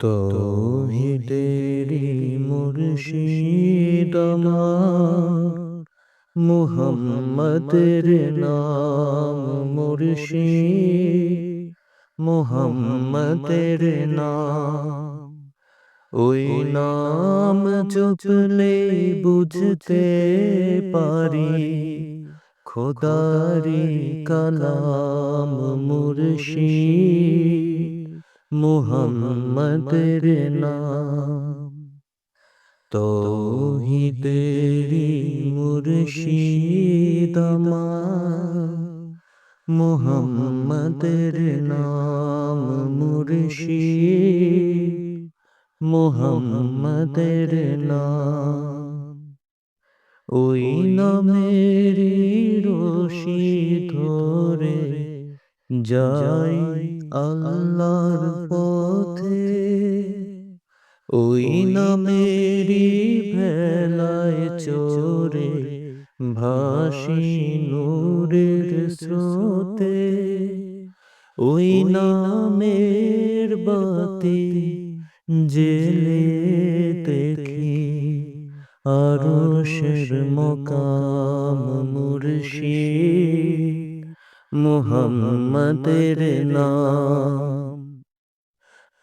তৌহিদেরি মুর্শিদ মুহাম্মদের নাম মুর্শিদ, মুহাম্মদের নাম। ওই নাম জপলে বুঝতে পারি, খোদারি কালাম মুর্শিদ। মুহাম্মদের নাম। তোহি তৌহিদেরি মুর্শিদ মুহাম্মদের নাম মুর্শিদ। মুহাম্মদের নাম। ওই নামেরি যাই আল্লাহর পথে। ওই নামেরি ভেলায় চোরে ভাসি নূরের স্রোতে। ওই নামের বাতি জেলে দেখি আরশের মকাম মুর্শিদ। মুহাম্মদের নাম।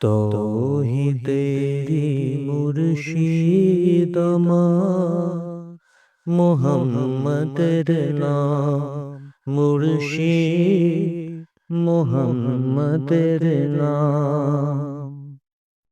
তৌহিদেরি মুর্শিদ মোহাম্মদের নাম মুর্শিদ মোহাম্মদের নাম।